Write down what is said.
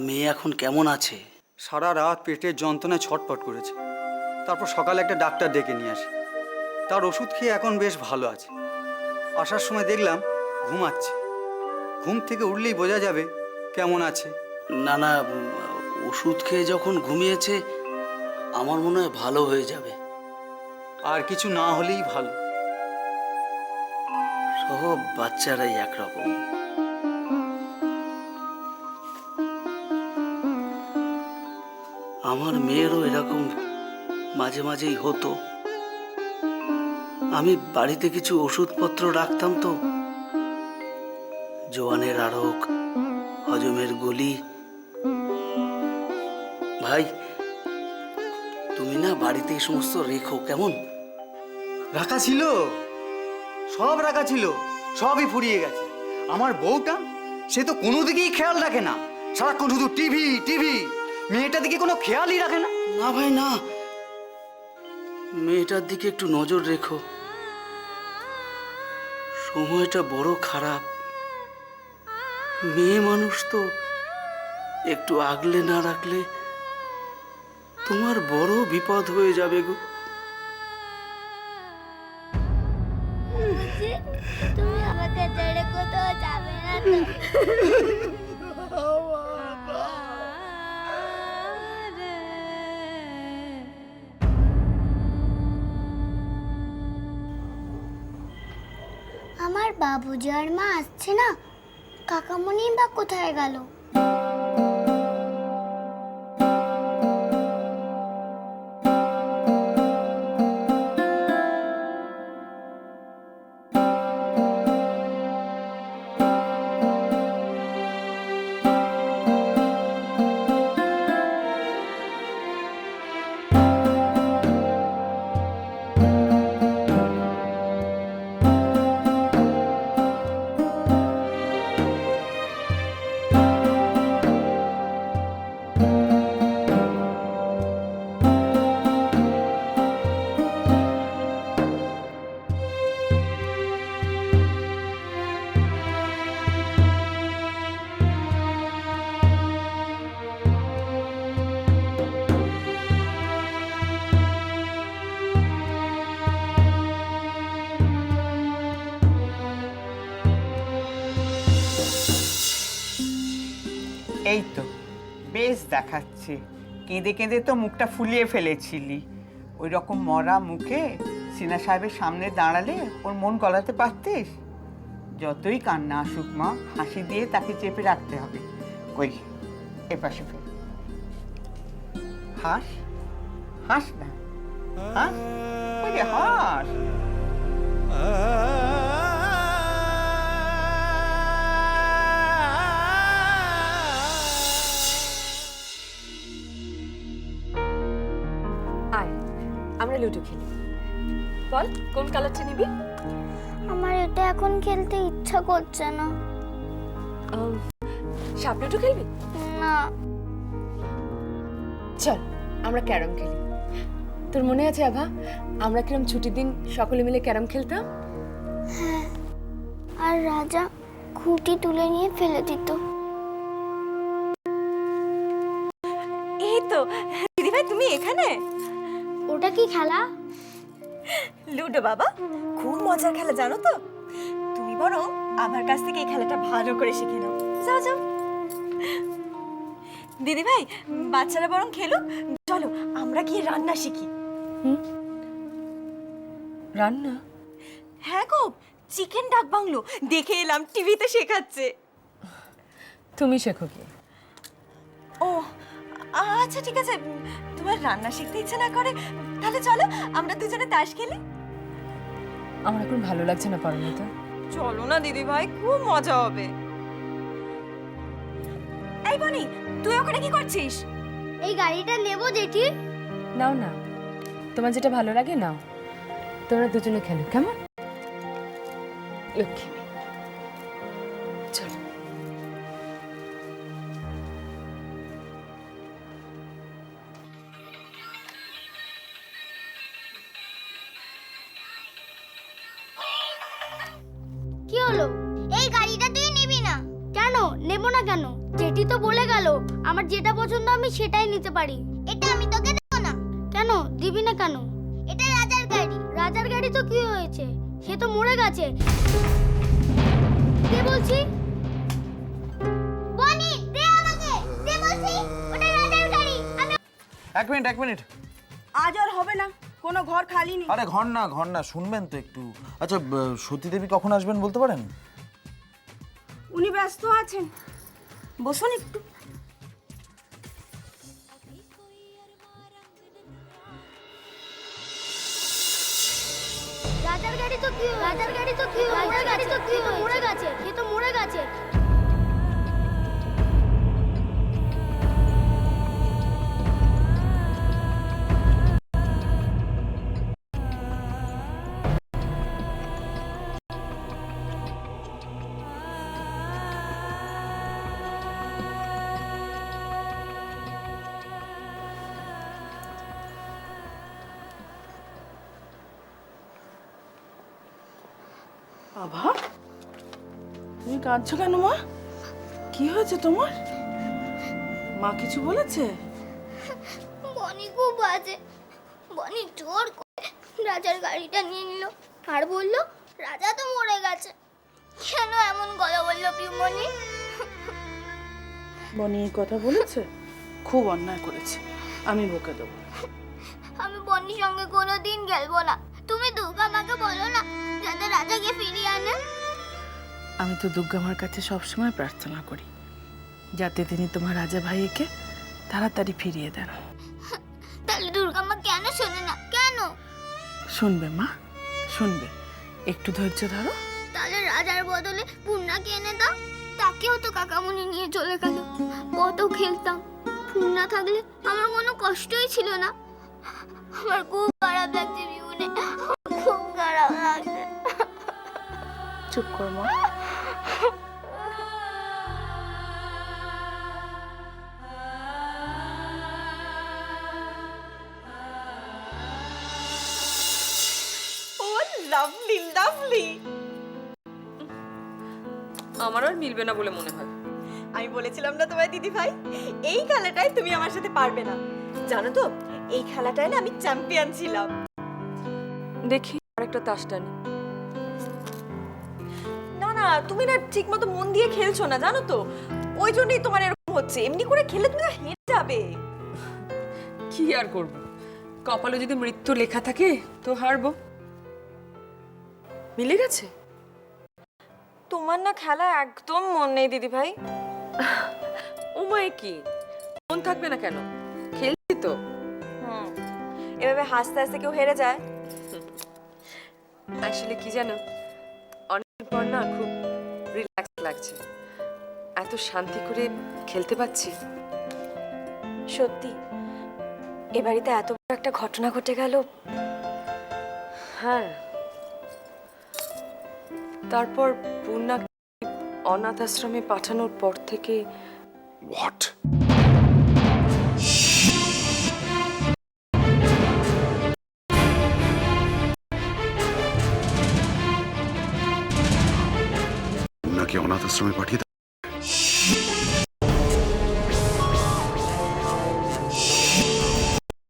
মেয়ে এখন কেমন আছে? সারা রাত পেটের যন্ত্রণায় ছটপট করেছে। তারপর সকালে একটা ডাক্তার ডেকে নিয়ে আসি। তার ওষুধ খেয়ে এখন বেশ ভালো আছে। আসার সময় দেখলাম ঘুমাচ্ছে। ঘুম থেকে উঠলেই বোঝা যাবে কেমন আছে। না না ওষুধ খেয়ে যখন ঘুমিয়েছে আমার মনে হয় ভালো হয়ে যাবে। আর কিছু না হলেই ভালো। সব বাচ্চারাই একরকম। আমার মেয়েরও এরকম মাঝে মাঝেই হতো। আমি বাড়িতে কিছু ওষুধপত্র রাখতাম তো। জোয়ানের আড়ক, হজমের গলি। ভাই, তুমি না বাড়িতে এই সমস্ত রেখো, কেমন? রাখা ছিল। সব রাখা ছিল। সবই ফুরিয়ে গেছে। আমার বউটা, সে তো কোনো দিকেই খেয়াল রাখে না। সারাক্ষণ শুধু টিভি টিভি। মেয়েটার দিকে কোনো খেয়ালই রাখে না। না ভাই না। মেয়েটার দিকে একটু নজর রেখো। সময়টা বড় খারাপ। মেয়ে মানুষ তো একটু আগলে না রাখলে তোমার বড় বিপদ হয়ে যাবে গো। তুমি আমাকে ছেড়ে কোথাও যাবে না তো? আমার বাবুজি আর মা আসছে না? কাকামণি বা কোথায় গেল? বেশ দেখাচ্ছে। কেঁদে কেঁদে তো মুখটা ফুলিয়ে ফেলেছিলি। ওই রকম মরা মুখে সিনা সাহেবের সামনে দাঁড়ালে ওর মন গলাতে পারতিস? যতই কান্না আসুক মা, হাসি দিয়ে তাকে চেপে রাখতে হবে। কই এপাশে ফের। হাস? হাস না? হাস? হাস? আমরা লুডো খেলি। বল কোন কালারটা নিবি? আমার এটা এখন খেলতে ইচ্ছা করছে না। সাপ লুডো খেলবি? না। চল আমরা ক্যারম খেলি। তোর মনে আছে আভা? আমরা কিরম ছুটির দিন সকলে মিলে ক্যারম খেলতাম? হ্যাঁ আর রাজা খুঁটি তুলে নিয়ে ফেলে দিত। এই তো দিদিভাই তুমি এখানে? ওটা কি খেলা? লুডো বাবা খুব মজার খেলা জানো তো? তুমি বরং আমার কাছ থেকে এই খেলাটা ভালো করে শিখে নাও। যাও যাও। দিদিভাই বাচ্চারা বরং খেলো চলো আমরা গিয়ে রান্না শিখি। রান্না? হ্যাঁ গো চিকেন ডাক বাংলো। দেখে এলাম টিভিতে শেখাচ্ছে। তুমি শেখো কি ও আচ্ছা ঠিক আছে। তোমার রান্না শিখতে ইচ্ছে না করে তাহলে চলো আমরা দুজনে তাস খেলি। আমার এখন ভালো লাগছে না পারমিতা চলো না দিদি ভাই খুব মজা হবে। এই বনি তুই ওখানে কি করছিস? এই গাড়িটা নেব জেঠি নাও না তোমার যেটা ভালো লাগে নাও। তোমরা দুজনে খেলো কেমন? লক্ষ্মী। নিবি না কেন? জেঠি তো বলে গেল আমার যেটা পছন্দ আমি সেটাই নিতে পারি। এটা আমি তোকে দেবো না। কেন? দিবি না কেন? এটা রাজার গাড়ি। রাজার গাড়ি তো কি হয়েছে? সে তো মরে গেছে। কে বলছি? বনি দে আমাকে। দে বলছি ওটা রাজার গাড়ি। আমি এক মিনিট এক মিনিট। আজ আর হবে না। কোনো ঘর খালি নেই। আরে ঘর না ঘর না শুনবেন তো একটু। আচ্ছা সতী দেবী কখন আসবেন বলতে পারেন? উনি ব্যস্ত আছেন। বসুন একটু। রাজার গাড়ি তো কি রাজার গাড়ি তো কি রাজার গাড়ি তো কি মরে গেছে। সে তো মরে গেছে। আভা তুমি কাঁদছো কেন মা? কি হয়েছে তোমার? মা কিছু বলেছে? বনি খুব বাজে। বনি জোর করে রাজার গাড়িটা নিয়ে নিল আর বলল রাজা তো মরে গেছে। কেন এমন গলা বলল পিউমনি? বনি এই কথা বলেছে? খুব অন্যায় করেছে। আমি বকে দেবো। আমি বনির সঙ্গে কোনো দিন খেলব না। তুমি দুর্গা মাকে বলো না যাতে রাজাকে ফিরিয়ে আনে। আমি তো দুর্গা মার কাছে সবসময় প্রার্থনা করি যাতে তিনি তোমার রাজা ভাইকে তাড়াতাড়ি ফিরিয়ে দেন। তাহলে দুর্গা মা কেন শোনে না? কেন? শুনবে মা শুনবে। একটু ধৈর্য ধরো। তাহলে রাজার বদলে পূর্ণাকে এনে দাও। তাকেও তো কাকামুনি নিয়ে চলে গেল। কত খেলতাম। পূর্ণা থাকলে আমার কোনো কষ্টই ছিল না। আমার খুব খারাপ লাগছে বিউনে চুপ কর মা। Lovely lovely. আমার আর মিলবে না বলে মনে হয়। আমি বলেছিলাম না তোমায় দিদি ভাই এই খেলাটায় তুমি আমার সাথে পারবে না। জানো তো এই খেলাটায় না আমি চ্যাম্পিয়ন ছিলাম। দেখি আরেকটা তাস টানি। না তুমি না ঠিক মতো মন দিয়ে খেলছো না জানো তো? ওই জন্যই তোমার এরকম হচ্ছে। এমনি করে খেলে তুমি না হেরে যাবে। কি আর করব? কপালে যদি মৃত্যু লেখা থাকে তো হারবো। মিলে গেছে? তোমার না খেলা একদম মন নেই দিদি ভাই। ওমায় কি? মন থাকবে না কেন? খেলছি তো। হুম। এভাবে হাসতে হাসতে কেউ হেরে যায়। আসলে কি জানো? লাগছে। এত শান্তি করে খেলতে পাচ্ছি সত্যি এ বাড়িতে এত বড় একটা ঘটনা ঘটে গেল। হ্যাঁ। তারপর পূর্ণা অনাথ আশ্রমে পাঠানোর পর থেকে হোয়াট আশ্রমে পাঠিয়ে